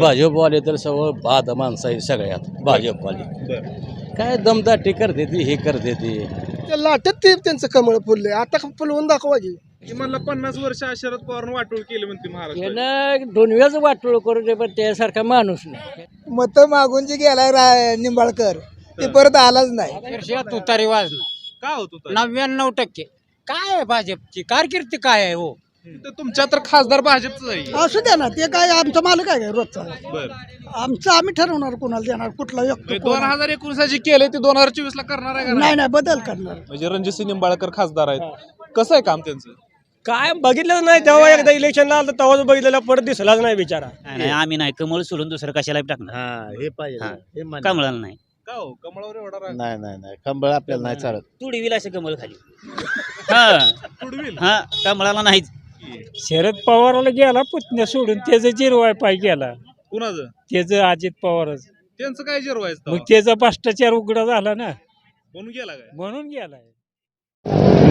भाजपवाले तर सगळं बाद माणसं आहे सगळ्यात भाजपवाले. काय दमदाटी करते ती हे करते ती. ते लाटत ते त्यांचं कमळ फुलले. आता फुलवून दाखवा की. मला पन्नास वर्ष शरद पवार वाटोळ केले म्हणते महाराष्ट्र यानं दोन वेळच वाटोळ करू दे पण त्यासारखा माणूस नाही. मत मागून जे गेलाय रा- निंबाळकर ते परत आलाच नाही. तुतारी वाजणार. का होत होता नव्याण्णव टक्के. काय आहे भाजपची? कारकिर्दी काय आहे हो? तर तुमच्या तर खासदार भाजपच आहे. असू द्या ना ते काय आमचा मालक आहे काय रोजचा? बर. आमचं आम्ही ठरवणार कोणाला देणार कुठला व्यक्ती दोन हजार एकोणीस जे केले ते दोन हजार चोवीस ला करणार आहे का नाही? नाही? नाही बदल करणार. म्हणजे रणजितसिंह निंबाळकर खासदार आहेत. कसं आहे काम त्यांचं? काय बघितलंच नाही तेव्हा एकदा इलेक्शनला आलं तेव्हाच बघितलेलं परत दिसलाच नाही बिचारा. नाही आम्ही नाही. कमळ सोडून दुसरं कशाला टाकणार? हे पाहिजे कमळाला नाही. का हो? कमळावर एवढा राग? नाही नाही नाही. कंबळ आपल्याला नाही चालत. तुडवील असे कमळ खाली. हा. तुडवील? हा कमळाला नाहीच. शरद पवाराला गेला पुतण्या सोडून त्याचं जिरवाय पाय गेला. कुणाचं? त्याचं अजित पवारच. त्यांचं काय जिरवायचं मग? त्याचा भ्रष्टाचार उघडा झाला ना. म्हणून गेला काय? म्हणून गेलाय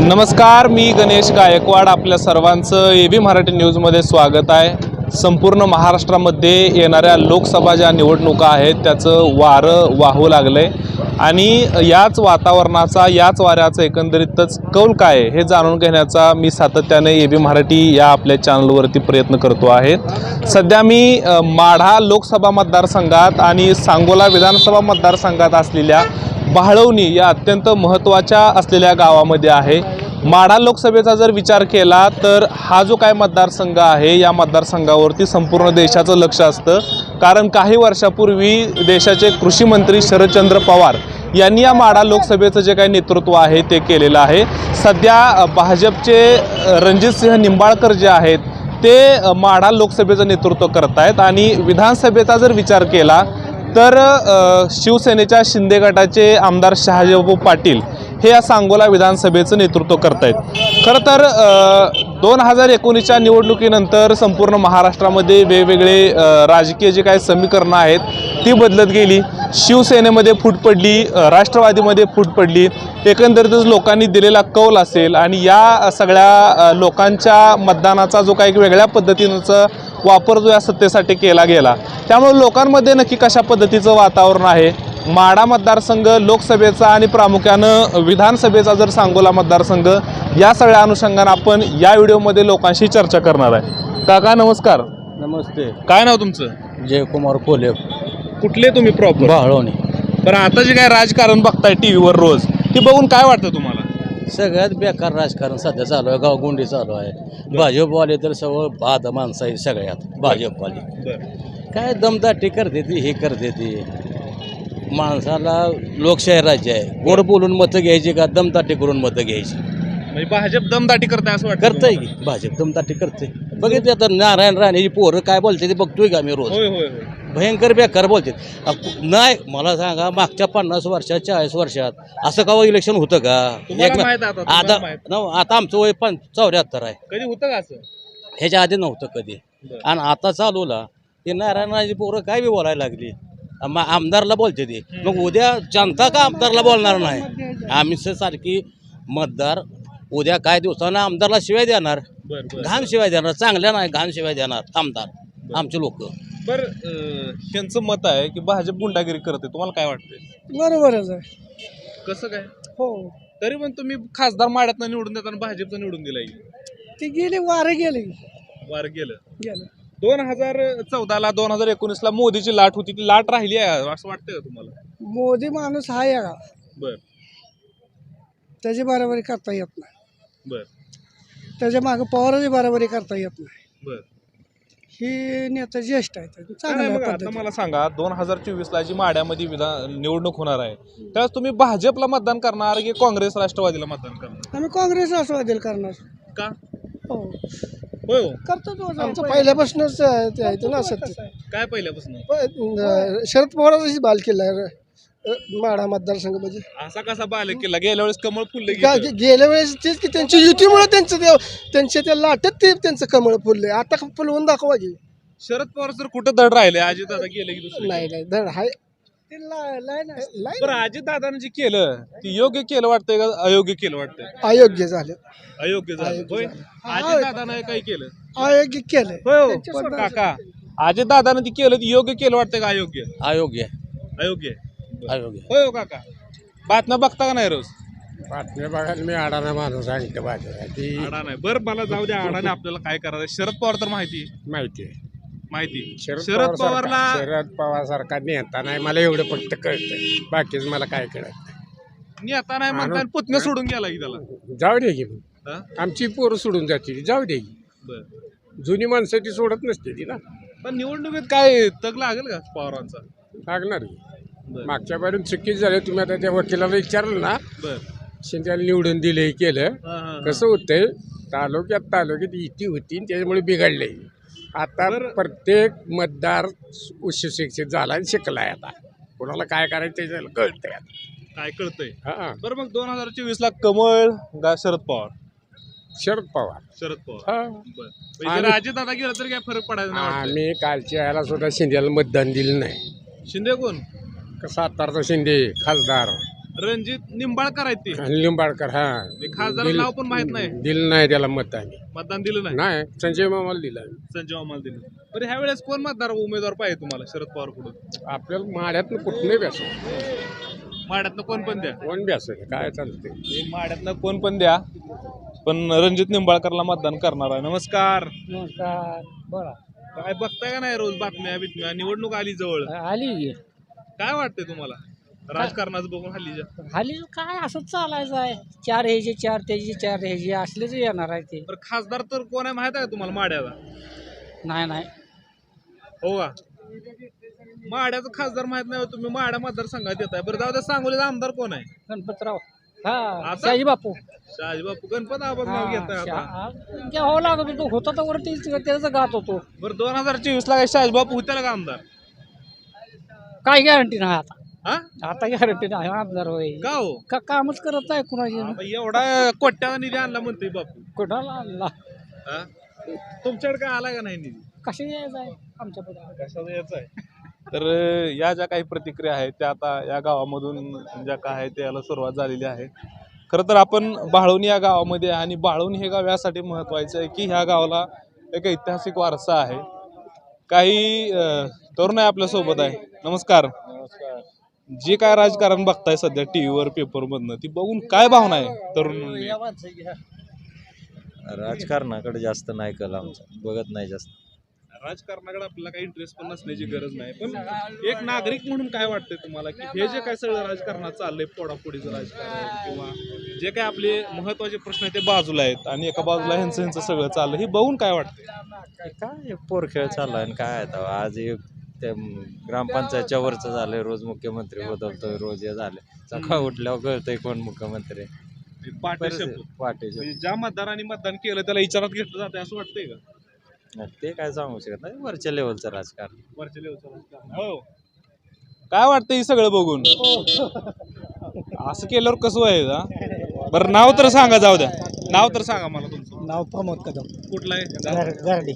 नमस्कार मी गणेश गायकवाड आपल्या सर्वांचं ए बी मराठी न्यूजमध्ये स्वागत आहे. संपूर्ण महाराष्ट्रामध्ये येणाऱ्या लोकसभा ज्या निवडणुका आहेत त्याचं वारं वाहू लागलं आहे आणि याच वातावरणाचा याच वाऱ्याचा एकंदरीतच कौल काय हे जाणून घेण्याचा मी सातत्याने ए बी मराठी या आपल्या चॅनलवरती प्रयत्न करतो आहे. सध्या मी माढा लोकसभा मतदारसंघात आणि सांगोला विधानसभा मतदारसंघात असलेल्या बहाळवणी या अत्यंत महत्त्वाच्या असलेल्या गावामध्ये आहे. माढा लोकसभेचा जर विचार केला तर हा जो काय मतदारसंघ आहे या मतदारसंघावरती संपूर्ण देशाचं लक्ष असतं. कारण काही वर्षापूर्वी देशाचे कृषी मंत्री शरदचंद्र पवार यांनी या माढा लोकसभेचं जे काही नेतृत्व आहे ते केलेलं आहे. सध्या भाजपचे रणजितसिंह निंबाळकर जे आहेत ते माढा लोकसभेचं नेतृत्व करत आहेत. आणि विधानसभेचा जर विचार केला तर शिवसेनेच्या शिंदे गटाचे आमदार शहाजीबाबू पाटील हे या सांगोला विधानसभेचं नेतृत्व करत आहेत खरं तर दोन हजार एकोणीसच्या निवडणुकीनंतर संपूर्ण महाराष्ट्रामध्ये वेगवेगळे राजकीय जे काही समीकरणं आहेत ती बदलत गेली. शिवसेनेमध्ये फूट पडली राष्ट्रवादीमध्ये फूट पडली. एकंदरीतच लोकांनी दिलेला कौल असेल आणि या सगळ्या लोकांच्या मतदानाचा जो काही वेगळ्या पद्धतीनंचं वापर जो या सत्तेसाठी केला गेला. त्यामुळे लोकांमध्ये नक्की कशा पद्धतीचं वातावरण आहे? माढा मतदारसंघ लोकसभेचा आणि प्रामुख्यानं विधानसभेचा जर सांगोला मतदारसंघ या सगळ्या अनुषंगानं आपण या व्हिडिओमध्ये लोकांशी चर्चा करणार आहे. काका नमस्कार. नमस्ते. काय नाव तुमचं? जयकुमार कोले कुठले तुम्ही प्रॉपर भाळवणी बरं आता जे काय राजकारण बघताय टी व्हीवर रोज ते बघून काय वाटतं तुम्हाला? सगळ्यात बेकार राजकारण सध्या चालू आहे गावगुंडी चालू आहे. भाजपवाले तर सगळं बाद माणसं आहे सगळ्यात भाजपवाले. काय दमदाटी करते ती हे करते ती. माणसाला लोकशाही राज्य आहे. गोड बोलून मतं घ्यायची का दमदाटी करून मतं घ्यायची? म्हणजे भाजप दमदाटी करताय असं वाटतं करतंय तुम्हाला? की भाजप दमदाटी करते बघितले आता नारायण राणेची पोरं काय बोलते ते बघतोय का मी रोज? होय होय होय. भयंकर बेकार बोलते. नाही मला सांगा मागच्या पन्नास वर्षात चाळीस वर्षात असं का इलेक्शन होतं का? तुम्हाला एक माहीत आता, तुम्हाला आता माहीत. नव, आता आमचं वय पण चौऱ्याहत्तर आहे. कधी होतं का असं? ह्याच्या आधी नव्हतं कधी. बरं. आणि आता चालूला ते नारायणाची पोरं काय बी बोलायला लागली. आम- आमदारला बोलते ते. मग उद्या जनता का आमदारला बोलणार नाही? आम्ही स- सारखी मतदार उद्या काय दिवसानं आमदारला शिवाय देणार. घाण शिवाय देणार. चांगल्या नाही घाण शिवाय देणार. आमदार आमचे लोक. बरं त्यांचं मत आहे की भाजप गुंडागिरी करते तुम्हाला काय वाटतंय? बरोबरच आहे. कसं काय? हो. तरी पण तुम्ही खासदार माड्यातनं निवडून देताना भाजपचं निवडून दिलाय. ते गेले वारे गेले. वार गेलं. गेलं. दोन हजार चौदाला दोन हजार एकोणीसला मोदीची लाट होती. ती लाट राहिली आहे असं वाटतंय का तुम्हाला? मोदी माणूस हा या बर. त्याची बराबरी करता येत नाही. बर. त्याच्यामागे पवाराची बराबरी करता येत नाही. बर. ही नेता ज्येष्ठ आहे नाही चांगल्या मग आता मला सांगा दोन हजार चोवीस ला जी माड्यामध्ये विधान निवडणूक होणार आहे त्यावेळेस तुम्ही भाजपला मतदान करणार की काँग्रेस राष्ट्रवादीला मतदान करणार? आम्ही काँग्रेस राष्ट्रवादीला करणार. का? हो. होय हो. करतो आमचं पहिल्यापासूनच ते आहे ना सत्य काय पहिल्यापासून? प- शरद पवाराचाच बाल केला माडा मतदारसंघ म्हणजे? असा कसा बालक केला गेल्या वेळेस कमळ फुलले गे- गेल्या वेळेस तेच की त्यांची युतीमुळे त्यांचं ते त्यांच्या त्या लाटत ते त्यांचं कमळ फुलले. आता फुलवून दाखवा की. शरद पवार सर कुठं दड राहिले? अजित दादा गेले की दुसरे नाही नाही धड हाय. ते ला- लाईन आहे. लाईन बरं अजित दादाने जे केलं ते योग्य केलं वाटतंय का? अयोग्य केलं वाटतंय? अयोग्य झालं. अयोग्य झालं. होय. अजित दादाने काय केलं? अयोग्य होय हो. पण काका अजय दादानं ती केलं ती योग्य केलं वाटतं का? अयोग्य? अयोग्य. अयोग्य. आहे. होय हो काका. बातम्या बघता का नाही रोज? बातम्या बघायला मी अडाणा माणूस ती आडा नाही. बरं मला जाऊ द्या. आडाने आपल्याला काय करायचं? शरद पवार तर माहिती. आहे. माहिती. आहे माहिती. शरद शरद पवार पवारला शरद पवार सारखा नेता नाही. मला एवढं फक्त कळतं बाकीच मला काय कळत नेता नाही म्हणता आणि पुतण्या सोडून गेला की त्याला. जाऊ दे की मग. हा? आमची पोरं सोडून जाते जाऊ दे की. बरं. जुनी माणसं ती सोडत नसते ती ना. पण निवडणुकीत काय तग लागेल का पवारांचा? लागणार की. बरं. मागच्या बाजून चुकीच झाले तुम्ही आता त्या वकिलाला विचारलं ना शिंद्याला निवडून दिले केलं. कसं होतंय तालुक्यात तालुक्यात युती होती आणि त्याच्यामुळे बिघडले आता. प्रत्येक मतदार उच्च शिक्षित झाला आणि शिकलाय आता. कोणाला काय करायचं त्याच्याला कळतंय आता. काय कळतंय? हा बरं मग दोन हजार चोवीस ला कमळ का शरद पवार? शरद पवार. शरद पवार. हा. आणि- अजित दादा गेला तर काय फरक पडायचा नाही. आम्ही कालच्या याला सुद्धा शिंद्याला मतदान दिलं नाही. शिंदे कोण? सातारचा शिंदे खासदार. रणजित निंबाळकर आहेत ते. हा. ते खासदार नाव पण माहीत नाही. दिलं नाही त्याला मत आम्ही. मतदान दिलं नाही? नाही संजय मामाला दिलं. संजय मामाला दिलं बरं ह्या वेळेस कोण मतदार उमेदवार पाहिजे तुम्हाला शरद पवारकडून आपल्याला माड्यातनं कुठलंही बॅसो माड्यातनं कोण पण द्या. कोण बॅसो काय चालतंय. हे माड्यातनं कोण पण द्या पण रणजित निंबाळकरला मतदान करणार आहे. नमस्कार. नमस्कार. बोला. काय बघताय का नाही रोज बातम्या बितम्या? निवडणूक आली जवळ. आली. काय वाटतंय तुम्हाला? राजकारणाचं बघून हल्लीच्या? हाली काय असंच चालायचं आहे. चार ह्याचे चार त्याचे चार ह्याचे असलेच येणार आहे ते. खासदार तर कोण आहे माहीत आहे का तुम्हाला माड्याचा नाही नाही. हो का? माड्याचा खासदार माहीत नाही हो, तुम्ही माड्या मतदारसंघात येत आहे बरं जाऊ द्या सांगोलीचा आमदार कोण आहे? गणपतराव. हा आता? बापू. शहाजी बापू गणपत आबाद नाव घेत आहे आता. घ्यावं लागत होतो होता तर वरती त्याचं गात होतो. बरं दोन हजार चोवीस ला शहाजी बापू होत्याला का आमदार? काय गॅरंटी नाही आता. हा? आता गॅरंटी नाही आमदार होय. का हो? का कामच करत आहे कुणाची? एवढा कोट्याचा निधी आणला म्हणतोय बापू. कुणाला आणला? हा? तुमच्याकडे काय आला का नाही निधी? कशी यायचं आहे? आमच्या पुढे. कशाचा याचा आहे? तर या ज्या काही प्रतिक्रिया आहेत त्या आता या गावामधून ज्या काय आहे त्याला सुरुवात झालेली आहे. खरं तर आपण बाळवणी या गावामध्ये आहे आणि बाळवणी हे गाव यासाठी महत्त्वाचं आहे की ह्या गावाला एक ऐतिहासिक वारसा आहे. काही अं, तरुण आहे आपल्यासोबत आहे. नमस्कार. जे काय राजकारण बघताय सध्या टी व्हीवर पेपरमधनं ती बघून काय भावना आहे तरुण राजकारणाकडे जास्त नाही कल आमचा. बघत नाही जास्त. राजकारणाकडे आपल्याला काही इंटरेस्ट पण नसण्याची गरज नाही. पण एक नागरिक म्हणून काय वाटतंय तुम्हाला की हे जे काय सगळं राजकारणात चाललंय फोडाफोडीचं राजकारण किंवा जे काय आपले महत्त्वाचे प्रश्न आहेत ते बाजूला आहेत आणि एका बाजूला ह्यांचं ह्यांचं सगळं चाललं हे बघून काय वाटतंय? काय पोरखेळ चालला आणि काय आता? आज एक ते ग्रामपंचायतच्या वरचं झालंय रोज मुख्यमंत्री बदलतोय रोज हे झाले सकाळ उठल्यावर कळतंय कोण मुख्यमंत्री. आहे. म्हणजे ज्या मतदारांनी मतदान केलं त्याला विचारात घेतलं जाते असं वाटतंय का? ते काय सांगू शकत नाही. वरच्या लेवलचं राजकारण. वरच्या लेवलचं राजकारण. हो. काय वाटतं हे सगळं बघून? असं केल्यावर कसं व्हायचं बरं नाव तर सांगा जाऊ द्या. नाव तर सांगा मला तुमचं. नाव प्रमोद कदम. कुठलं आहे? गार्डी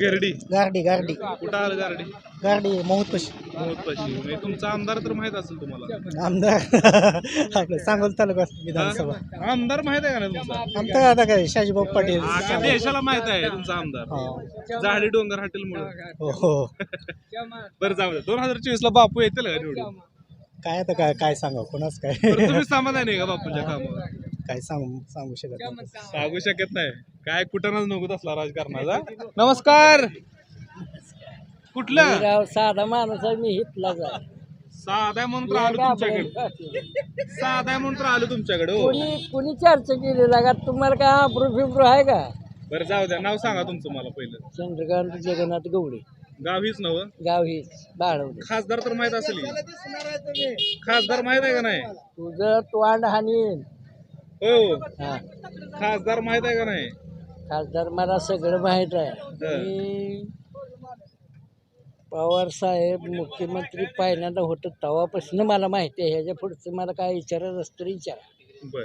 गिरडी. गार्डी गार्डी. कुठं आलं गारडी? गार्डी महत्पशी मोहतपाशी म्हणजे तुमचा आमदार तर माहीत असेल तुम्हाला. आमदार? सांगोल तालुका विधानसभा. हा? आमदार माहीत आहे का नाही तुमचा? आमचा आता काय शाजीभाऊ पाटील. देशाला माहीत आहे तुमचा आमदार. हो. झाडी डोंगर हॉटेल मुळे हो, हो. बरं जाऊ दे दोन हजार चोवीस ला बापू येतील का निवडून? काय आता काय काय सांगा कोणाच काय? बरं, तुम्ही समाधानी आहे का बापूंच्या कामावर? काय सांगू सांगू शकत नाही. सांगू? शकत नाही. काय कुठं नको असला राजकारणाचा. नमस्कार. कुठलं? राव साधा माणूस आहे मी हितलाच आहे साधा म्हणून तर आलो तुमच्याकडे. साधा म्हणून तर आलो तुमच्याकडे हो. कोणी कोणी चर्चा केली लागा तुम्हाला काय आब्रू फिब्रू आहे का? बरं जाऊ द्या. नाव सांगा तुमचं मला पहिलं. चंद्रकांत जगन्नाथ गवडे गाव हीच नव गाव ही बाळवले खासदार तर माहीत असेल. की. खासदार माहीत आहे का नाही? तुझं तोंड हानीन हो. हा. खासदार माहीत आहे का नाही? खासदार मला सगळं माहीत आहे. मी पवार साहेब मुख्यमंत्री पहिल्यांदा होतं तेव्हापासून मला माहिती आहे. ह्याच्या पुढचं मला काय विचारत असतं तरी विचारा. बर.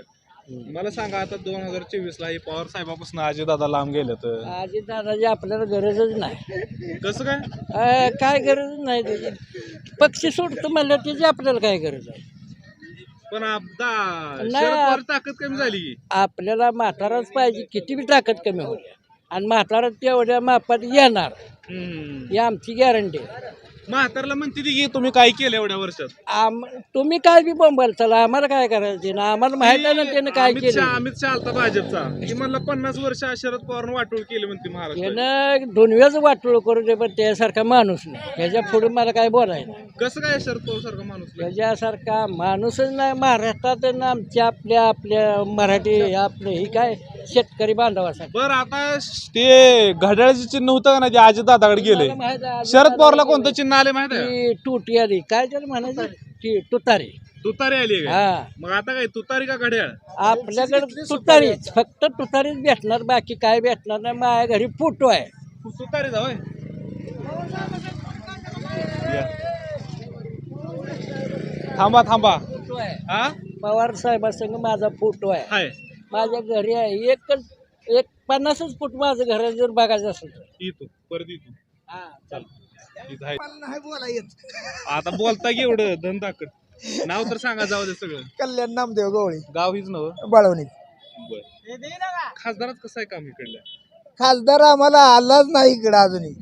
मला सांगा आता दोन हजार चोवीस ला हे पवार साहेबापासून दादा लांब गेले तर? आजी दादाची आपल्याला गरजच नाही. कसं काय? अं, काय गरज नाही त्याची. पक्षी सोडतं म्हणलं त्याची आपल्याला काय गरज आहे? पण. शरद पवार ताकद कमी झाली की. आपल्याला म्हाताराच पाहिजे किती बी ताकद कमी होईल आणि म्हातारा तेवढ्या मापात येणार हम्म. ही आमची गॅरंटी म्हातारला म्हणते ती की तुम्ही काय केलं एवढ्या वर्षात? आम तुम्ही काय बी बोंबाल चला आम्हाला काय करायचं? ना आम्हाला माहीत आहे ना त्यानं काय अमित शहा केलं. अमित शहा आलता भाजपचा. की म्हणलं पन्नास वर्ष शरद पवार वाटोळ केली म्हणते महाराष्ट्र. त्यानं दोनवेळच वाटोळ करू दे पण त्यासारखा माणूस नाही. ह्याच्या पुढे मला काय बोलायचं कसं काय शरद पवार सारखा माणूस नाही? ह्याच्यासारखा माणूसच नाही. महाराष्ट्रात आमच्या आपल्या आपल्या मराठी आपलं ही काय? शेतकरी बांधवासाठी. बरं आता ते घड्याळाचे चिन्ह होतं का ना जे आजी दादाकडे गेले. मला माहीत आहे, शरद पवारला कोणतं चिन्ह आले माहिती आहे? ती तुटी आली. काय त्याला म्हणायचं? ती तुतारी. तुतारी आली का? हा. मग आता काय तुतारी का घड्याळ? आपल्याकडे तुतारीच फक्त तुतारीच भेटणार बाकी काय भेटणार नाही. माझ्या घरी फोटो आहे. तुतारी जाऊ थांबा थांबा. फोटो आहे. हा? पवार साहेबांसंग माझा फोटो आहे. हाय. माझ्या घरी आहे. एकच एक पन्नासच फूट माझं घर जर बघायचं असेल तर. येतो परत येतो हा, चल इथं आहे. नाही बोला येत. आता बोलता की एवढं धन दाखल. नाव तर सांगा जाऊ दे सगळं. कल्याण नामदेव गवळी. गाव हीच नव बाळवणी. खासदारात कसं आहे काम इकडलं? खासदार आम्हाला आलाच नाही इकडं अजूनही.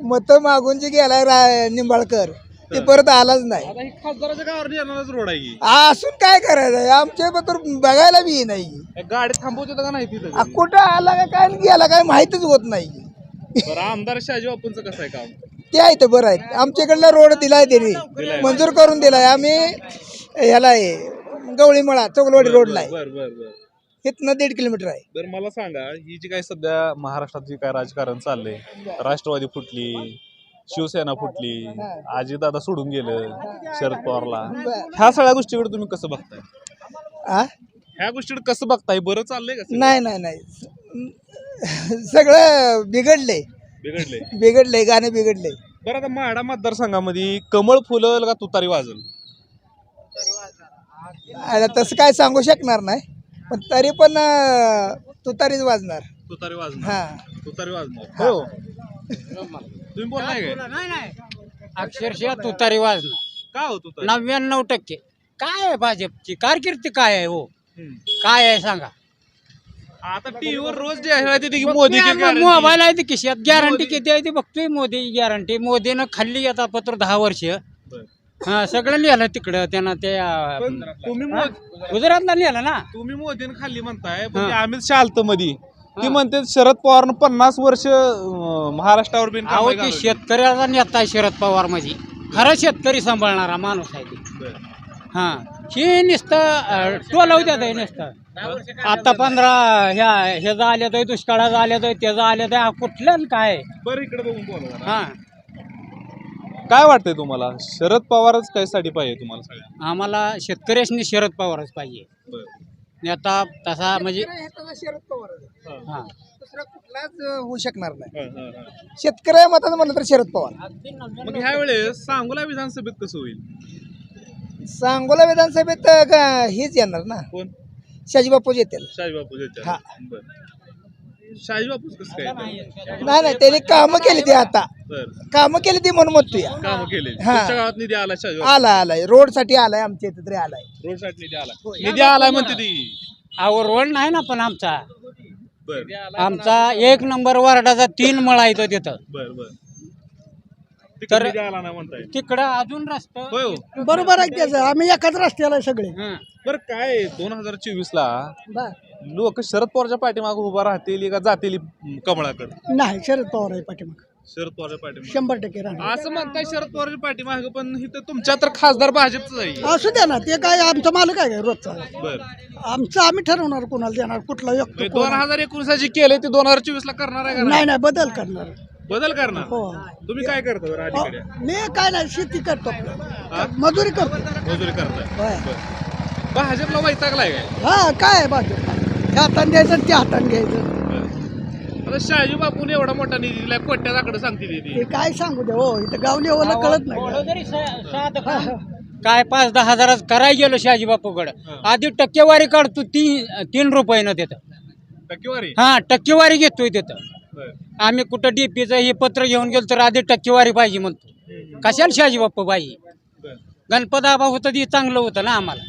मत मागून जे गेलाय रा- निंबाळकर. ते परत आलाच नाही. आता ही खासदाराच्या गावावर येणारच रोड आहे की असून काय करायचं? आमच्या तर बघायला बी नाही. गाडी थांबवते का नाही तिथं आ, कुठं आला का काय आणि गेला काय माहितच होत नाही. बरं आमदार शहाजी बापूंचं कसं आहे काम? ते आहे ते बरं आहे आमच्याकडला रोड दिलाय त्यांनी. मंजूर करून दिलाय. आम्ही ह्याला आहे गवळीमळा चौगलवाडी रोडला आहे. बर बर बर. इथनं दीड किलोमीटर आहे. तर मला सांगा ही जी काय सध्या महाराष्ट्रात जी काय राजकारण चाललंय राष्ट्रवादी फुटली शिवसेना फुटली आजी दादा सोडून गेलं शरद पवारला. ह्या सगळ्या गोष्टीकडे तुम्ही कसं बघताय? आ? ह्या गोष्टीकडे कसं बघताय? बरं चाललंय का सगळं? नाही नाही नाही. सगळं बिघडले बिघडले बिघडले गाणे बिघडले बरं आता माडा मतदारसंघामध्ये कमळ फुलल का तुतारी वाजल? आता तसं काय सांगू शकणार नाही पण तरी पण अं, तुतारीच वाजणार. तुतारी वाजणार. हा. तुतारी वाजणार. हो. तुम्ही बोलताय काय अक्षरशः तुतारी वाजणार का हो तुतारी? नव्याण्णव टक्के. काय आहे भाजपची? कारकिर्दी काय आहे हो. काय आहे सांगा. आता टीव्हीवर रोज की मोदी की guarantee. मोबाईल आहे ते खिशात गॅरंटी किती आहे ती बघतोय मोदी गॅरंटी मोदीनं खाल्ली आता पत्र दहा वर्ष. बरं. हा सगळं लिहिलं तिकडं त्यानं ते पण तुम्ही? मो- गुजरातला लिहिलं ना? तुम्ही मोदीने खाल्ली म्हणताय पण हा. ते अमित शहा आलत मधी. ती. म्हणते शरद पवारनं पन्नास वर्ष अं, महाराष्ट्रावर बिन अहो ती शेतकऱ्याचा नेता आहे शरद पवारमध्ये खरा शेतकरी सांभाळणारा माणूस आहे ती. हा. हे नुसतं टोलव द्या नुसतं. आता पंधरा ह्या ह्याचं आल्या तर दुष्काळाचं आल्या तर त्याचं आल्या तर कुठलं काय? बरं इकडे बघून बोला जरा. हा. काय वाटतंय तुम्हाला? शरद पवारच कायसाठी पाहिजे तुम्हाला सगळ्या आम्हाला शेतकऱ्यासनी शरद पवारच पाहिजे. नेता तसा म्हणजे शरद पवार हा. दुसरा कुठलाच होऊ शकणार नाही. शेतकरी मतात म्हणलं तर शरद पवार. मग ह्या वेळेस सांगोला विधानसभेत कसं होईल? सांगोला विधानसभेत अं, हेच येणार ना. कोण? येतील शाही बापू हा. शाही बापूच कसं काय? नाही नाही त्यांनी कामं केली ती आता. बरं. कामं केली ती म्हणून म्हणतो या काम केले. हा. तुमच्या गावात निधी आला शाही आलाय आलाय. रोडसाठी आलाय आमच्या इथे तरी आलाय. रोडसाठी निधी आला निधी आलाय म्हणते ती. अहो रोड नाही ना पण आमचा. बर. आमचा एक नंबर वार्डाचा तीन मळा येतो तिथं. बर बर. तिकडे तर- निधी आला ना म्हणताय. तिकडं अजून रस्ता होय हो. बरोबर आहे त्याचं आम्ही एकाच रस्त्याला आहे सगळे बरं काय दोन हजार चोवीस ला लोक शरद पवारच्या पाठीमागे उभा राहतील का जातील कमळाकडे? नाही शरद पवार आहे पाठीमाग. शरद पवारच्या पाठीमागे. शंभर टक्के राहणार. असं म्हणताय शरद पवारच्या पाठीमागे पण इथं तुमच्या तर खासदार भाजपच आहे. असू द्या ना ते काय आमचा मालक आहे काय रोजचा? बर. आमचं आम्ही ठरवणार कोणाला देणार कुठला व्यक्ती दोन हजार एकोणीस जे केले ते दोन हजार चोवीस ला करणार आहे का नाही? नाही? नाही बदल करणार. बदल करणार? हो. तुम्ही काय करता बरं अलीकडे? मी काय नाही शेती करतो. मजुरी करतो. मजुरी करताय. होय. बरं. भाजपला वैतागलाय काय? हा काय आहे बाजू ह्या हाताने घ्यायचं आणि त्या हाताने घ्यायचं. आता शहाजी बापून एवढा मोठा निधी दिलाय कोट्यात आकडे सांगते ती ते काय सांगू दे हो इथं गावली ओला कळत नाही. जरी सा- काय पाच दहा हजारात करायला गेलो शहाजी बापूकडं. आधी टक्केवारी काढतो तीन तीन रुपयानं तिथं टक्केवारी? हा टक्केवारी घेतोय तिथं बरं. आम्ही कुठं डीपीचं हे पत्र घेऊन गेलो तर आधी टक्केवारी पाहिजे म्हणतो. कशाला शहाजी बाप्पा पाहिजे? बरं. गणपत आबा होतं ते चांगलं होतं ना आम्हाला.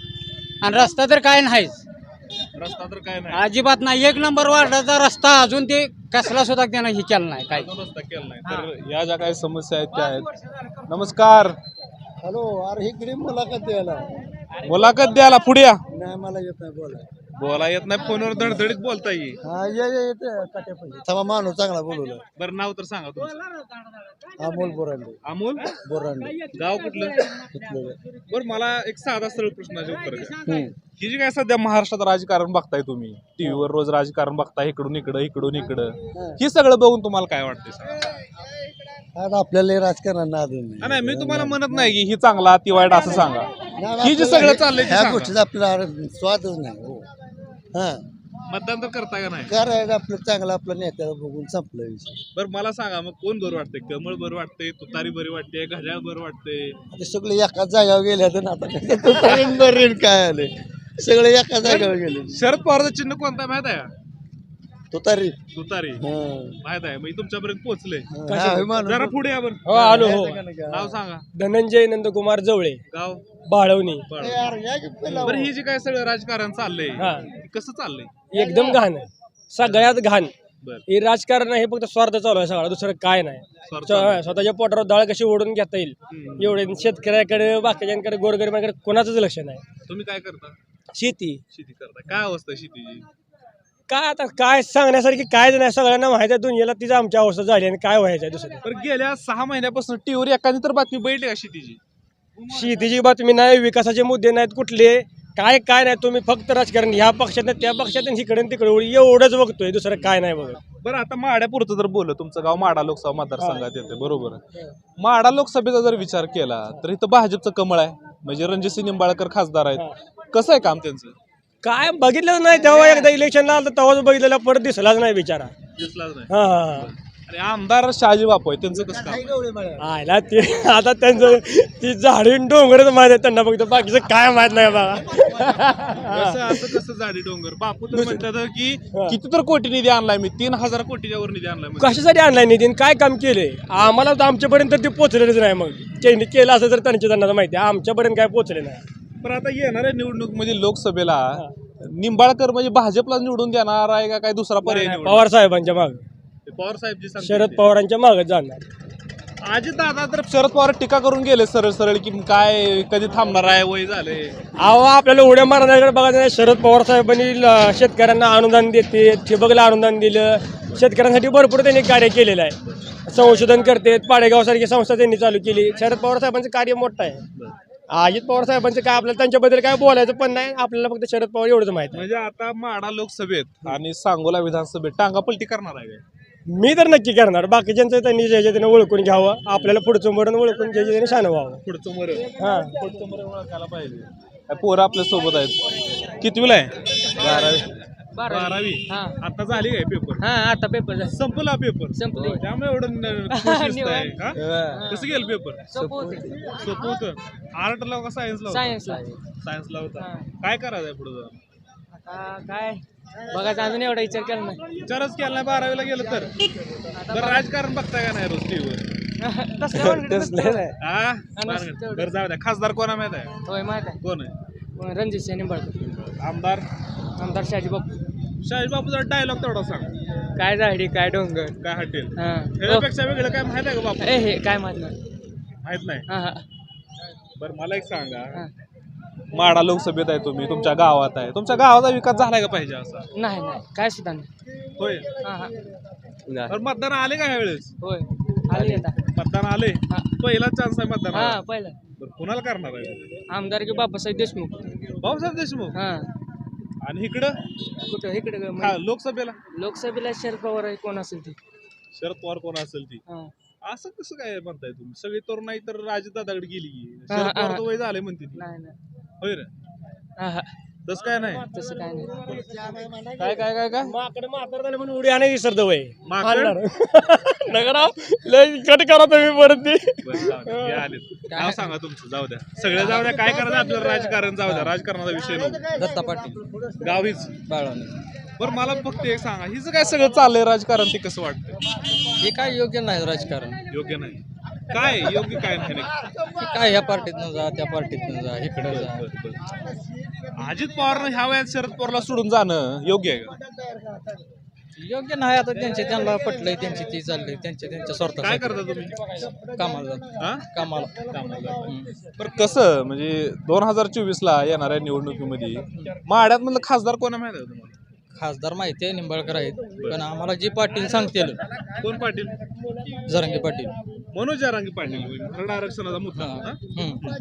आणि रस्ता तर काय नाहीच. रस्ता तर काय नाही. अजिबात नाही. एक नंबर वार्डाचा रस्ता अजून ते कसला सुद्धा त्यानं हे केलं नाही काय अजून रस्ता केला नाही. तर या ज्या काही समस्या आहेत त्या आहेत. नमस्कार. हॅलो अरे इकडे मुलाखत द्यायला. मुलाखत द्यायला पुढे या. नाही मला येत नाही बोला. बोला येत नाही फोनवर धडधडीत बोलता येईल. हा ये ये येते. काट्यापाशी थांबा माणूस चांगला बोलवला. बरं नाव तर सांगा तुमचं. अमोल बोरांडे. अमोल? बोरांडे. गाव कुठलं? बरं मला एक साधा सरळ प्रश्नाचे उत्तर द्या. ही जी काय सध्या महाराष्ट्रात राजकारण बघताय तुम्ही टीव्हीवर रोज राजकारण बघताय इकडून इकडं इकडून इकडं ही. सगळं बघून तुम्हाला काय वाटतंय सांगा? आता आपल्याला राजकारण हा, नाही मी तुम्हाला म्हणत नाही की ही चांगला ती वाईट असं सांगा. ही जी सगळं चाललंय ते ह्या सांगा. गोष्टीचा आपल्याला स्वादच नाही हो. हा. मतदान तर करता का नाही? करायला आपलं चांगलं आपलं नेत्याला बघून संपलं विषय. बरं मला सांगा मग कोण बरं वाटतंय? कमळ बरं वाटतंय? तुतारी बरी वाटते? घड्याळ बरं वाटतंय? आता सगळे एकाच जागेवर गेले तर आता. कसं तो तरीन बरीन काय आले? सगळे एका जागेवर गेले. शरद पवारचं चिन्ह कोणतं माहीत आहे का? तो तरी तुतारी माहीत आहे म्हणजे तुमच्यापर्यंत पोहोचले. जरा पुढे बरं. हो आलो हो. नाव सांगा. धनंजय नंदकुमार जवळे. गाव? बाळवणी. बरं बरं ही जी काय सगळं राजकारण चाललंय हा. कसं चाललंय? एकदम घाण. सगळ्यात घाण. बरं. हे राजकारण हे फक्त स्वार्थ चालू आहे सगळा. दुसरं काय नाही. स्वार्थ हा, स्वतःच्या पोटावर डाळ कशी ओढून घेता येईल. एवढे शेतकऱ्याकडे बाकीच्यांकडे गोरगरिबाकडे कोणाचंच लक्ष नाही. तुम्ही काय करता? शेती. शेती करता. काय अवस्था आहे शेतीची? काय आता काय सांगण्यासारखी कायच नाही. सगळ्यांना माहिती आहे दुनियेला तिची आमची अवस्था झाली आणि काय व्हायचं आहे दुसरं. पण गेल्या सहा महिन्यापासून टीव्हीवर एखादी तर बातमी बैठली का शेतीची शेतीची बातमी नाही विकासाचे मुद्दे नाहीत कुठले. काय काय नाही तुम्ही फक्त राजकारण ह्या पक्षात त्या पक्षात इकडे तिकडे एवढंच बघतोय दुसरं काय नाही बघत. बरं आता माड्यापुरतं जर बोललं तुमचं गाव माडा लोकसभा मतदारसंघात येते बरोबर माडा लोकसभेचा जर विचार केला तर इथं भाजपचं कमळ आहे. म्हणजे रणजितसिंह निंबाळकर खासदार आहेत. कसं आहे काम त्यांचं? काय बघितलं नाही तेव्हा एकदा इलेक्शनला आलं तर तेव्हाच बघितलेला परत दिसलाच नाही बिचारा. दिसलाच नाही. हा. आणि आमदार शहाजी बापू आहे त्यांचं कसं काम? आयला ते आता त्यांचं ती झाडी डोंगरच माहीत आहे त्यांना फक्त बाकीचं काय माहीत नाही बघा कसं असं कसं जाडी डोंगर? बापू तर म्हणतात की किती तर कोटी निधी आणलाय मी तीन हजार कोटीच्या वर निधी आणलाय म्हणजे. कशासाठी आणलाय नितीन काय काम केले आम्हाला तर आमच्यापर्यंत ते पोचलेलंच नाही मग. त्यांनी केलं असं तर त्यांच्या त्यांना माहिती आहे आमच्यापर्यंत काय पोचले नाही. पण आता येणाऱ्या निवडणूक म्हणजे लोकसभेला निंबाळकर म्हणजे भाजपला निवडून देणार आहे का काय दुसरा पर्याय? पवार साहेबांच्या माग. ते पवार साहेब जी सांगतात शरद ते. पवारांच्या मागच जाणार. अजित दादा तर शरद पवार टीका करून गेले सरळ सरळ की काय कधी थांबणार आहे वय झाले अहो आपल्याला उड्या मारण्याकडे बघायचं नाही शरद पवार साहेबांनी ल- शेतकऱ्यांना अनुदान देते ठिबकला अनुदान दिलं. शेतकऱ्यांसाठी भरपूर त्यांनी कार्य केलेलं आहे. संशोधन करतात पाडेगावसारखी संस्था त्यांनी चालू केली. शरद पवार साहेबांचं कार्य मोठं आहे. अजित पवार साहेबांचं काय आपल्याला त्यांच्याबद्दल काय बोलायचं पण नाही आपल्याला फक्त शरद पवार एवढंच माहिती आहे. म्हणजे आता माडा लोकसभेत आणि सांगोला विधानसभेत टांगापलटी करणार आहे काय? मी तर नक्की करणार बाकीच्यांचं त्यांनी ज्याच्या त्याने ओळखून घ्यावं आपल्याला पुढचं मरण ओळखून ज्याच्या त्याने शान व्हावं. पुढचं मर हां. पुढचं मर ओळखायला पाहिजे. काय पोरं आपल्यासोबत आहेत. कितवीला आहे? बारावी. बारावी. आता झाली काय पेपर हा आता पेपर संपला पेपर संपले. त्यामुळे एवढं न- खुश दिसतंय. हा? कसं गेलं पेपर सोपं होतं. आर्टला का सायन्सला सायन्सला सायन्सला होता. काय करायचंय पुढे जाऊन आता काय? बघायचं अजून एवढा विचार केला नाही. विचारच केला नाही बारावीला गेलं तर. बरं राजकारण बघताय का नाही रोज टीव्हीवर हा? बरं जाऊ द्या. खासदार कोणा माहीत आहे? होय माहीत कोण आहे? आहे रणजित सिंह निंबाळकर आमदार? आमदार शाजी बापू. शाहीज बापूचा डायलॉग तेवढा सांग. काय झाडी काय डोंगर? काय हटेल? हा. त्याच्यापेक्षा वेगळं काय माहीत आहे का बापू? ए हे काय माहीत नाही. माहीत नाही? हा हा. बरं मला एक सांगा. हा. माडा लोकसभेत आहे तुम्ही तुमच्या गावात आहे. तुमच्या गावाचा विकास झालाय का पाहिजे असा? नाही नाही. काय सुद्धा नाही. होय? हा हा. मतदान आले का ह्यावेळेस? होय. आली आता. मतदान आले? हा. पहिला चान्स आहे मतदान हा पहिलं. बरं कुणाला करणार आहे? आमदार की बाबासाहेब देशमुख. भाऊसाहेब देशमुख? हा. आणि इकडं? कुठं? इकडे हा, लोकसभेला? लोकसभेला शरद पवार आहे कोण असेल ते? शरद पवार कोण असेल ती? हा. असं कसं काय म्हणताय तुम्ही? सगळी तरुण नाही तर दादाकडे गेली की. शरद पवार हा. वय झाले म्हणते ती. नाही नाही. होय रे? हा हा. तसं काय नाही? तसं काय नाही. काय काय काय काय? माकडे म्हातार झाले म्हणून उडी आणि विसरतो वय. माकड? नगराव लय कट करा तुम्ही परत ती. बरं, जाऊ द्या. हे आलेत. नाव सांगा तुमचं जाऊ द्या. सगळे जाऊ द्या काय करायचं आपल्याला राजकारण जाऊ द्या. राजकारणाचा विषय दत्ता पाटील. गावीच. बाळवणे बरं मला फक्त एक सांगा हिचं काय सगळं चाललंय राजकारण ते कसं वाटतं हे काय योग्य नाही राजकारण. योग्य नाही. काय योग्य काय नाही नक्की? काय ह्या पार्टीतनं जा त्या पार्टीतनं जा इकडे जा. अजित पवारनं ह्या वयात शरद पवारला सोडून जाणं योग्य आहे का? योग्य नाही आता त्यांचे त्यांना पटलंय त्यांची ती चालली त्यांच्या त्यांच्या स्वार्थ काय करता तुम्ही? कामाला जातात. हा? कामाला. बरं कसं म्हणजे दोन हजार चोवीस ला येणाऱ्या निवडणुकीमध्ये माड्यात मधलं खासदार कोण आहे माहिती आहे का तुम्हाला? खासदार माहिती आहे निंबाळकर आहेत पण आम्हाला जी पाटील सांगतील. कोण पाटील? जरंगे पाटील. मनोज जारांगी पाटील मराठा आरक्षणाचा मुद्दा. हा? हम्म.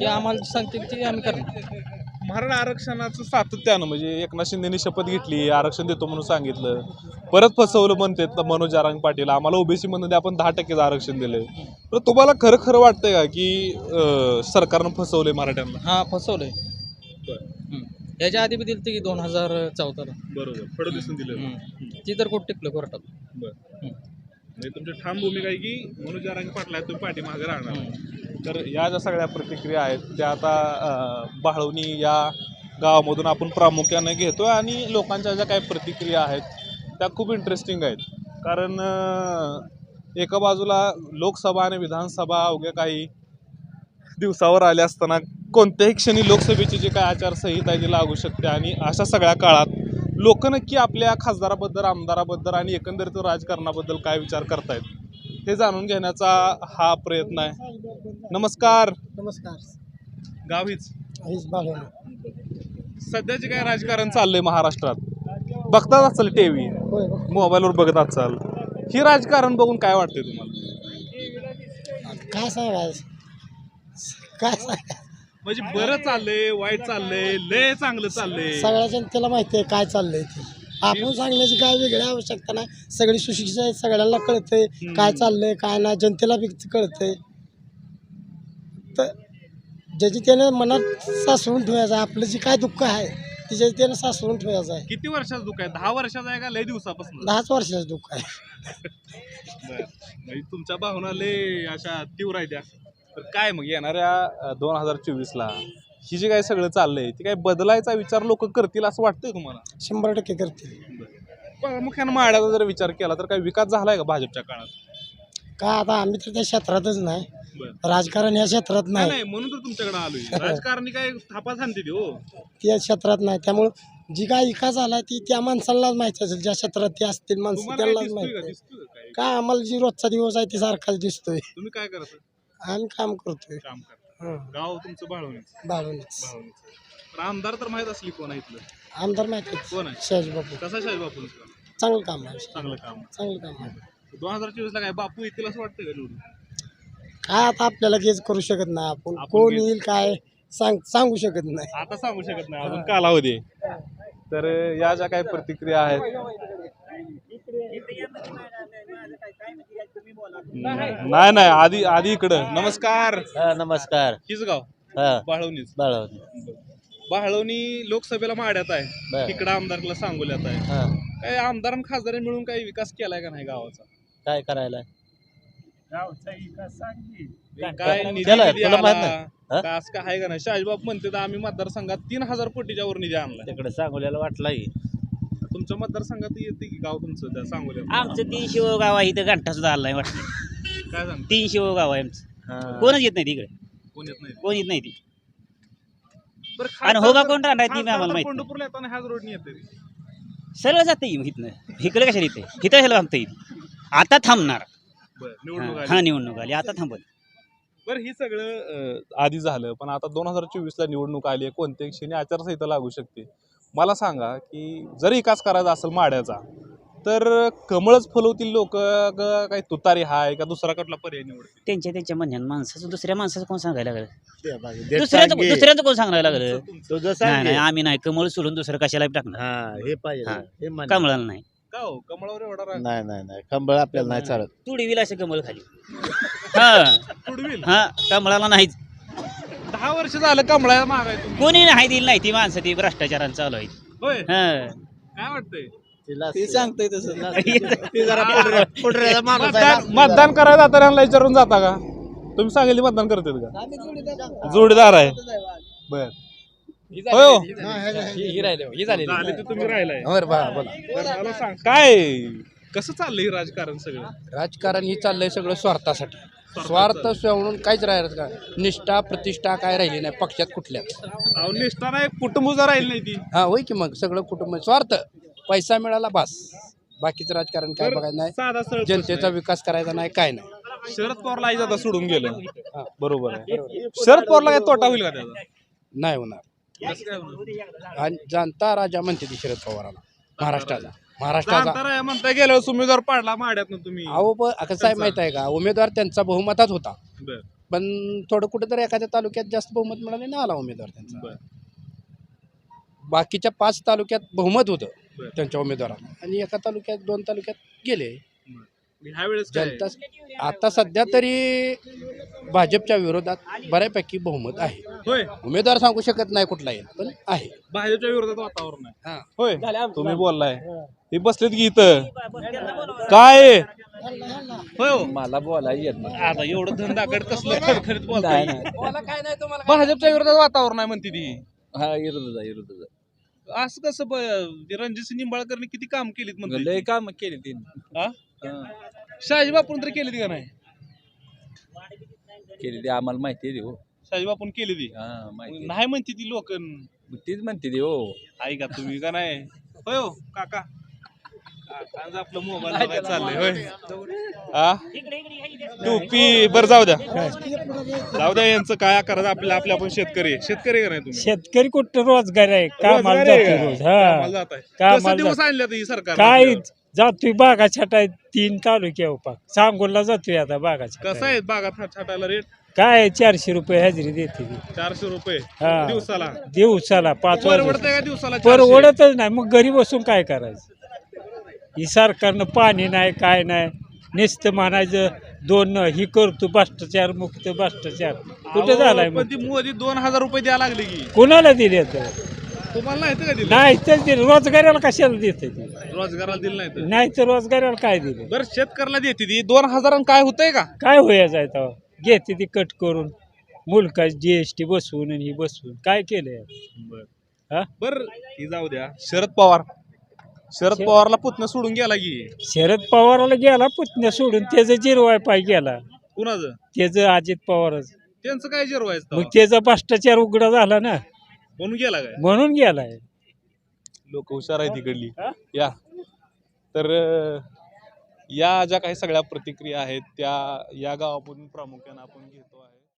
ते आम्हाला सांगतील ते आम्ही करणार. मराठा आरक्षणाचं सातत्यानं म्हणजे एकनाथ शिंदेनी शपथ घेतली आरक्षण देतो म्हणून सांगितलं. परत फसवलं म्हणते मनोज जारांग पाटील. आम्हाला ओबीसी मध्ये आपण दहा टक्केचं आरक्षण दिलंय. तर तुम्हाला खरं खरं वाटतंय का की अं, सरकारनं फसवलंय मराठ्यांना? हा फसवलंय. याच्या आधी बी दिलं की दोन हजार चौदाला. बरोबर. फडणवीसून दिलं. ती तर कुठं टिकलं कोर्टात. म्हणजे तुमची ठाम भूमिका आहे की मनोज जारांगी पाटला तुम्ही पाठीमागे राहणार. तर या ज्या सगळ्या प्रतिक्रिया आहेत त्या आता बाळवणी या गावामधून आपण प्रामुख्याने घेतो आणि लोकांच्या ज्या काही प्रतिक्रिया आहेत त्या खूप इंटरेस्टिंग आहेत. कारण एका बाजूला लोकसभा आणि विधानसभा अवघ्या काही दिवसावर आल्या असताना कोणत्याही क्षणी लोकसभेची जी काय आचारसंहिता आहे ती लागू शकते आणि अशा सगळ्या काळात लोक नक्की आपल्या खासदाराबद्दल आमदाराबद्दल आणि एकंदरीत राजकारणाबद्दल काय विचार करतायत हे जाणून घेण्याचा हा प्रयत्न आहे. नमस्कार. नमस्कार. गाव हीच बाळवणे सध्याचे काय राजकारण चाललंय महाराष्ट्रात? बघतात असेल टीव्ही होय. मोबाईलवर बघत असाल. ही राजकारण बघून काय वाटतंय तुम्हाला? काय सांगायचं? काय सांगायचं? म्हणजे बरं चाललंय वाईट चाललंय लय चांगलं चाललंय. सगळ्या जनतेला माहिती आहे काय चाललंय ते. आपण सांगण्याची काय वेगळी आवश्यकता नाही. सगळी सुशिक्षित आहेत सगळ्यांना कळतंय काय चाललंय काय नाही. जनतेला बी कळतंय. तर ज्याची त्याने मनात सासवून ठेवायचं आहे. आपलं जे काय दुःख आहे तिच्या त्यानं सासवून ठेवायचं आहे. किती वर्षाचं दुःख आहे? दहा वर्षाचं आहे का लय दिवसापासून? दहाच वर्षाचं दुःख आहे. बरं. म्हणजे तुमच्या भावना लय अशा तीव्र आहेत त्या. तर काय मग येणाऱ्या दोन हजार चोवीस ला ही जी काय सगळं चाललंय ती काय बदलायचा विचार लोक करतील असं वाटतंय तुम्हाला? शंभर टक्के करतील. प्रामुख्यानं माड्याचा जर विचार केला तर काय विकास झालाय का भाजपच्या काळात? का आता आम्ही तर त्या क्षेत्रातच नाही. राजकारण या क्षेत्रात नाही म्हणून तर तुमच्याकडे आलोय. राजकारणी काय थापा सांगते हो. त्या क्षेत्रात नाही. त्यामुळं जी काय विकास झाला ती त्या माणसांनाच माहिती असेल. ज्या क्षेत्रात ते असतील माणसं तुम्हाला त्यांनाच दिसतोय माहिती का. दिसतोय का काय काय आम्हाला जी रोजचा दिवस आहे ती सारखाच दिसतोय. तुम्ही काय करता? आम्ही काम करतोय. काम करता. हं, गाव तुमचं बाळवणीच. तर आमदार तर माहीत असली कोण आहे इथलं? आमदार माहिती कोण आहे? शहाजी बापू. कसा शाही बापू चांगलं काम आहे. चांगलं काम चांगलं काम आहे. दोन हजार चोवीस ला काय बापू येतील असं वाटतं का निवडून? काय आता आपल्याला गेज करू शकत नाही आपण. कोण येईल काय सांग सांगू शकत नाही. आता सांगू शकत नाही. अजून कालावधी. आहे. तर या ज्या काही प्रतिक्रिया आहेत. नाही नाही आधी आधी इकडं. नमस्कार. हा नमस्कार. हीच गाव? हा. बाळवणीच. बाळवणी. बाळवणी लोकसभेला माड्यात आहे. बर. तिकडं आमदारला सांगोल्यात आहे. हा. काय आमदार आणि खासदार मिळून काही विकास केलाय का नाही गावाचा? काय करायला काय निधी केलाय? किती तुला माहीत आला? नाही? हा? का असं काय आहे का नाही? शाहजीबाब म्हणते तर आम्ही मतदारसंघात तीन हजार कोटीच्या वर निधी आणलाय. तिकडे सांगोल्याला वाटलाय. तुमच्या मतदारसंघात येते की गाव तुमचं त्या सांगोल्यात? आमचं तीन शिव गाव आहे इथं घंटा सुद्धा आला नाही वाटतं. काय सांग तीन शिव गाव आहे आमचं. कोणच येत नाही तिकडे. कोण येत नाही? कोण येत नाही ती. बरं, आणि खासदार होगा तर- कोण राहणार ती खासदार आम्हाला तर माहीत नाही. पंढरपूरला येताना ह्याच रोडनी येते सरळ जाते इथनं. इकडे कशाला येते? इथं कशाला थांबता येईल. आता थांबणार. निवडणूक हा आली. निवडणूक आली. आता थांबत बरं हे सगळं अं, आधी झालं पण आता दोन हजार चोवीस ला निवडणूक आली आहे. कोणत्याही क्षणी आचारसंहिता लागू शकते? मला सांगा की जर विकास करायचा असेल माड्याचा तर कमळच फलवतील लोक काही तुतारी हाय का दुसरा कुठला पर्याय निवडतील? त्यांच्या त्यांच्या म्हणण्यानं माणसाचं दुसऱ्या माणसाचं कोण सांगायला लागलं? दुसऱ्याचं दुसऱ्याचं कोण सांगायला लागलं? नाही नाही आम्ही नाही. कमळ सोडून दुसरं कशाला टाकणार. हे पाहिजे हा. हे. कमळाला नाही. का हो? कमळावर एवढा राग? नाही नाही नाही. कंबळ आपल्याला नाही चालत. तुडी विल असं कमळ खाली. हा. तुडवील हा कमळाला नाहीच. दहा वर्ष झालं कमळा मागाय तुम्ही. कोणी नाही दिली नाही ती माणसं ती भ्रष्टाचारानं चालू आहे होय. हा. काय वाटतंय? ते सांगतोय तसं. मतदान मतदान करायला जाताना यांना विचारून जाता का? तुम्ही सांगेल ते मतदान करतात का? जोडीदार आहे. बर. होय. हो. झाली तर तुम्ही राहिलाय. बरं, मला सांग काय कसं चाललंय हे राजकारण सगळं? राजकारण ही चाललंय सगळं स्वार्थासाठी. स्वार्थ म्हणून काहीच राहिलं का निष्ठा प्रतिष्ठा काय राहिली नाही पक्षात कुठल्या. अहो, निष्ठा नाही कुटुंब सुद्धा राहील नाही ती. हा होय की मग? सगळं कुटुंब स्वार्थ. पैसा मिळाला बस. बाकीचं राजकारण काय बघायचं नाही. साधा सरळ प्रश्न जनतेचा विकास करायचा नाही काय नाही. शरद पवारला आई सोडून गेलं. बरोबर आहे. शरद पवारला काय तोटा होईल का त्याचा? नाही होणार? आणि जनता राजा म्हणते ती शरद पवाराला महाराष्ट्राचा. महाराष्ट्राचा म्हणता गेलं उमेदवार पाडला माड्यात कसं अहो पण कसं आहे माहीत आहे का? उमेदवार त्यांचा बहुमताच होता. बर. पण थोडं कुठेतरी एखाद्या तालुक्यात जास्त बहुमत मिळाले नाही आला उमेदवार त्यांचा. बर. बाकीच्या पाच तालुक्यात बहुमत होतं बरं. त्यांच्या उमेदवाराला. आणि एका तालुक्यात दोन तालुक्यात गेले. ह्या वेळेस काय जनता आता सध्या तरी भाजपच्या विरोधात बऱ्यापैकी बहुमत आहे. होय. उमेदवार सांगू शकत नाही कुठलाही पण आहे. भाजपच्या विरोधात वातावरण आहे. हा. होय. तुम्ही बोललाय. हे. बसलेत की इथं. काय आहे? होय हो. मला बोलायला येत नाही आता एवढं धंदाकड कसलं खरखरीत बोलताय. भाजपच्या विरोधात वातावरण आहे म्हणते ती. हा विरोध विरोध असं कसं ब- ते रणजित निंबाळकरने किती काम केलीत म्हणते लय काम केली ती हा? शहाजी बापून तर केली का नाही? केली ती आम्हाला माहिती आहे हो. शहाजी बापून केली ती? हा माहिती नाही म्हणते ती लोक. तीच म्हणते ती हो. ऐका तुम्ही का नाही? होय हो काका. काकांचं आपलं मोबाईल बघायला चाललंय होय. हा टोपी बरं जाऊ द्या. जाऊ द्या यांचं काय करायचं आपल्या आपल्या आपण शेतकरी आहे. शेतकरी आहे का नाही तुम्ही? शेतकरी कुठं रोजगार आहे? कामाला रोजगार आहे जातो का? रोज कामाला हा जाताय. कामाला कसं दिवस जात- आणले ही सरकार काय जातोय बागा छटाय तीन तालुक्या उपाक. सांगोलला जातोय आता बागा कसं छटाय आहे बागात हा छाटायला रेट काय चारशे रुपये हजेरी देते ती. चारशे रुपये हा. दिवसाला? दिवसाला पाच परवडतंय वाजता का दिवसाला चारशे? परवडतच नाही. मग घरी बसून काय करायचं? ही सरकारनं पाणी नाही काय नाही. नुसतं म्हणायचं दोन ही करतो भ्रष्टाचार मुक्त भ्रष्टाचार. कुठे अहो, झालाय पण मग ती मोदी दोन हजार रुपये द्यायला लागली की. कुणाला दिले तर? तुम्हाला नाही का दिलं? नाही तर रोजगाराला कशाला देते ती? रोजगाराला दिलं नाही तर? नाही तर रोजगाराला काय दिले? बरं शेतकऱ्याला देते ती. दोन हजारानं काय होतंय का? काय आहे तेव्हा? घेते ती कट करून. मुलकाची जीएसटी बसवून आणि ही बसवून. काय केलंय? हा? बर ती जाऊ द्या. शरद पवार. शरद पवारला पुतणं सोडून गेला की. शरद पवाराला गेला पुतण्या सोडून. त्याचं जिरवाय पाय गेला. कुणाचं? त्याचं अजित पवारच. त्यांचं काय जिरवायचं मग तेव्हा? त्याचा भ्रष्टाचार उघडा झाला ना. म्हणून गेला काय म्हणून गेलाय. लोक हुशार आहे तिकडली या. तर या ज्या काही सगळ्या प्रतिक्रिया आहेत त्या या गावाकडून प्रामुख्याने आपण घेतो.